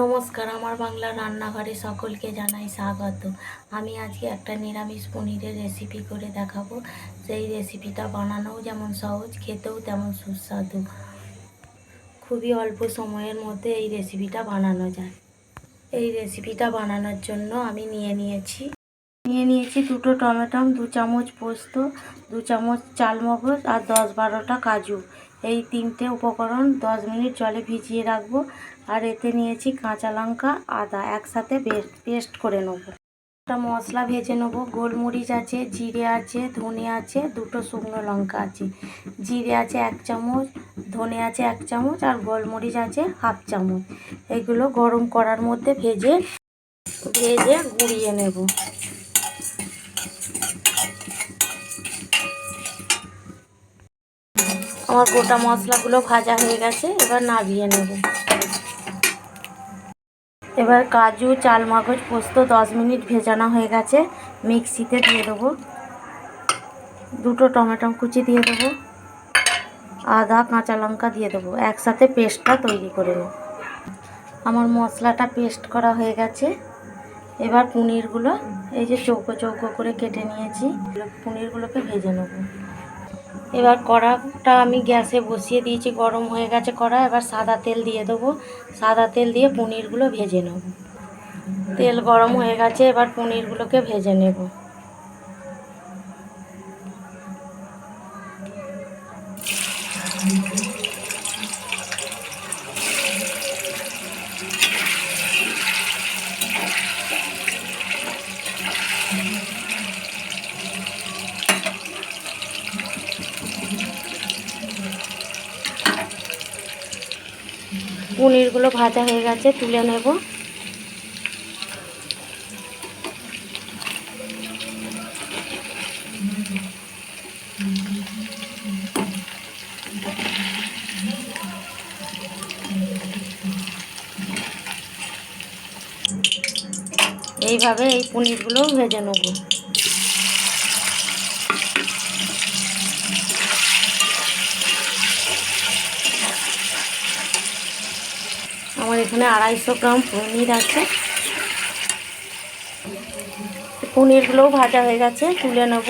নমস্কার, আমার বাংলা রান্নাঘরে সকলকে জানাই স্বাগত। আমি আজকে একটা নিরামিষ পনিরের রেসিপি করে দেখাবো। সেই রেসিপিটা বানানোও যেমন সহজ, খেতেও তেমন সুস্বাদু। খুবই অল্প সময়ের মধ্যে এই রেসিপিটা বানানো যায়। এই রেসিপিটা বানানোর জন্য আমি নিয়ে নিয়েছি নিয়ে নিয়েছি দুটো টমেটো, দু চামচ পোস্ত, দু চামচ চালমগজ আর দশ বারোটা কাজু। এই তিনটে উপকরণ দশ মিনিট জলে ভিজিয়ে রাখব। আর এতে নিয়েছি কাঁচা লঙ্কা, আদা একসাথে পেস্ট করে নেব। একটা মশলা ভেজে নেব। গোলমরিচ আছে, জিরে আছে, ধনে আছে, দুটো শুকনো লঙ্কা আছে। জিরে আছে এক চামচ, ধনে আছে এক চামচ আর গোলমরিচ আছে হাফ চামচ। এগুলো গরম করার মধ্যে ভেজে ভেজে গুঁড়িয়ে নেব। আমার গোটা মশলাগুলো ভাজা হয়ে গেছে, এবার নামিয়ে নেব। এবার কাজু, চালমগজ, পোস্ত দশ মিনিট ভেজানো হয়ে গেছে। মিক্সিতে দিয়ে দেবো। দুটো টমেটো কুচি দিয়ে দেবো। আদা, কাঁচা লঙ্কা দিয়ে দেবো। একসাথে পেস্টটা তৈরি করে নেব। আমার মশলাটা পেস্ট করা হয়ে গেছে। এবার পনিরগুলো, এই যে চৌকো চৌকো করে কেটে নিয়েছি পনিরগুলোকে ভেজে নেব। এবার কড়াটা আমি গ্যাসে বসিয়ে দিয়েছি, গরম হয়ে গেছে কড়া। এবার সাদা তেল দিয়ে দেবো। সাদা তেল দিয়ে পনিরগুলো ভেজে নেব। তেল গরম হয়ে গেছে, এবার পনিরগুলোকে ভেজে নেব। পনিরগুলো ভাজা হয়ে গেছে তুলে নেব। এইভাবে এই পনিরগুলো ভেজে নেব। আমার এখানে আড়াইশো গ্রাম পনির আছে। পনিরগুলোও ভাজা হয়ে গেছে, তুলে নেব।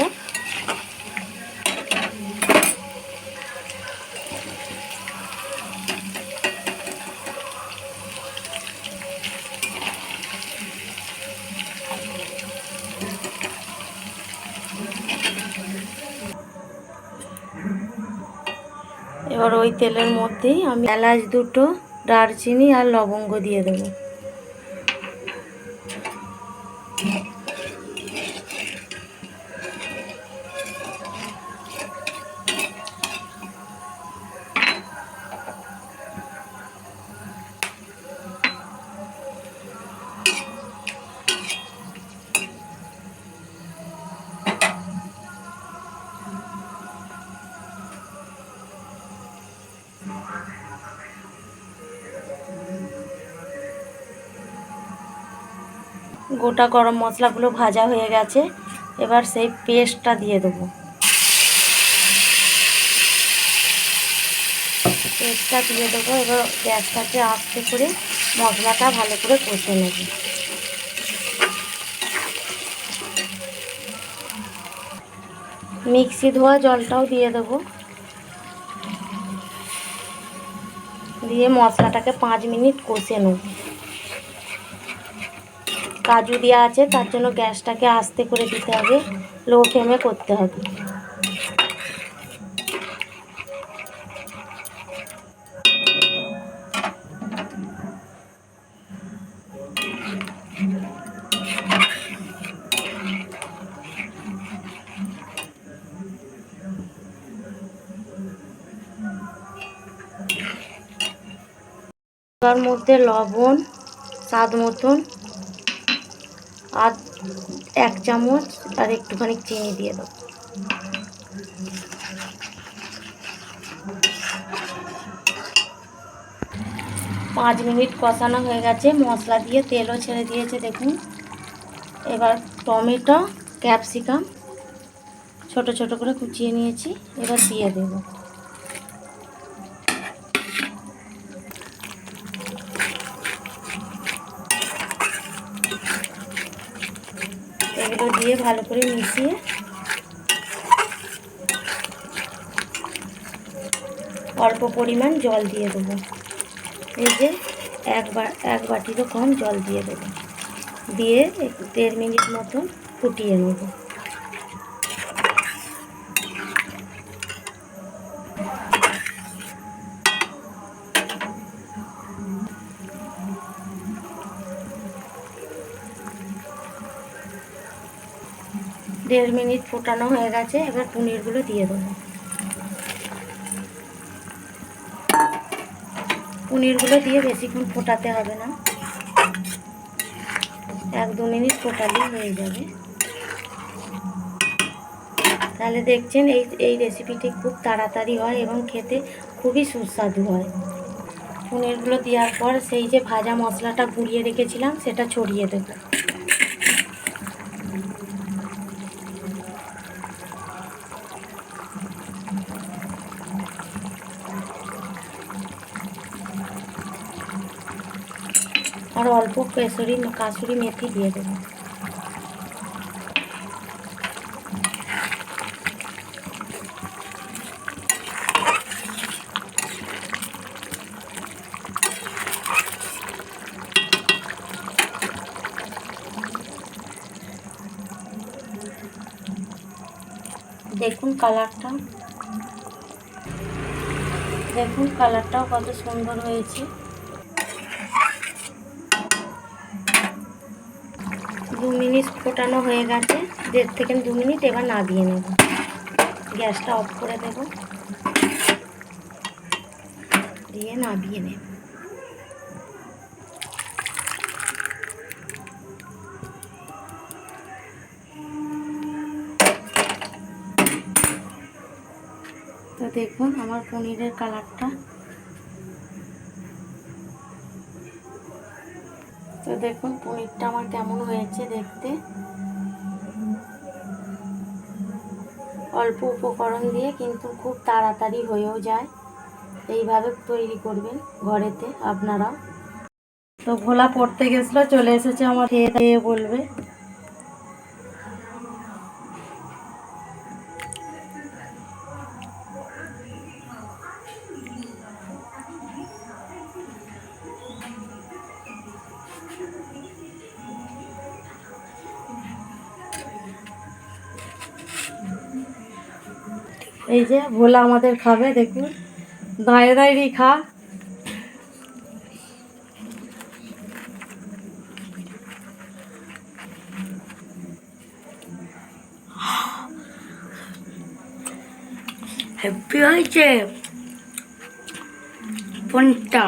এবার ওই তেলের মধ্যেই আমি এলাচ দুটো দারচিনি আর লবঙ্গ দিয়ে দেবো। গোটা গরম মশলাগুলো ভাজা হয়ে গেছে। এবার সেই পেস্টটা দিয়ে দেবো। পেস্টটা দিয়ে দেবো, এবার গ্যাসটাকে আস্তে করে মশলাটা ভালো করে কষে নেব। মিক্সি ধোয়া জলটাও দিয়ে দেবো। দিয়ে মশলাটাকে পাঁচ মিনিট কষে নেব। কাজু দেওয়া আছে, তার জন্য গ্যাসটাকে আস্তে করে দিতে হবে, লো ফ্লেমে করতে হবে। মধ্যে লবণ, স্বাদ মতন আর এক চামচ আর একটুখানি চিনি দিয়ে দেবো। পাঁচ মিনিট কষানো হয়ে গেছে, মশলা দিয়ে তেলও ছেড়ে দিয়েছে, দেখুন। এবার টমেটো, ক্যাপসিকাম ছোট ছোট করে কুচিয়ে নিয়েছি, এবার দিয়ে দেবো এগুলো দিয়ে ভালো করে মিশিয়ে অল্প পরিমাণ জল দিয়ে দেবো। এই যে এক বা, এক বাটিরও কম জল দিয়ে দেবো। দিয়ে দেড় মিনিট মতন ফুটিয়ে নেব। দেড় মিনিট ফোটানো হয়ে গেছে, এবার পনিরগুলো দিয়ে দেবো। পনিরগুলো দিয়ে বেশিক্ষণ ফোটাতে হবে না। এক দু মিনিট ফোটালেই হয়ে যাবে। তাহলে দেখছেন, এই এই রেসিপিটি খুব তাড়াতাড়ি হয় এবং খেতে খুবই সুস্বাদু হয়। পনিরগুলো দেওয়ার পর সেই যে ভাজা মশলাটা গুঁড়িয়ে রেখেছিলাম, সেটা ছড়িয়ে দেবো। আর অল্প কেসরি কাসুরি মেথি দিয়ে দেবো। দেখুন কালারটা। দেখুন কালারটাও কত সুন্দর হয়েছে। দু মিনিট ফোটানো হয়ে গেছে। দেড় থেকে দু মিনিট এবার নাবিয়ে নেব। গ্যাসটা অফ করে দেব। দিয়ে নাবিয়ে নেব। তো দেখুন, আমার পনিরের কালারটা তো দেখুন, পনিরটা আমার কেমন হয়েছে দেখতে। অল্প উপকরণ দিয়ে কিন্তু খুব তাড়াতাড়ি হয়েও যায়। এইভাবে তৈরি করবেন ঘরেতে আপনারা তো ভোলা পড়তে গেছিল, চলে এসেছে আমার খেয়ে বলবে। এই যে ভোলা আমাদের খাবে দেখুন। দাঁড়িয়ে দাঁড়িয়ে খা হ্যাপি হয়েছে পনিরটা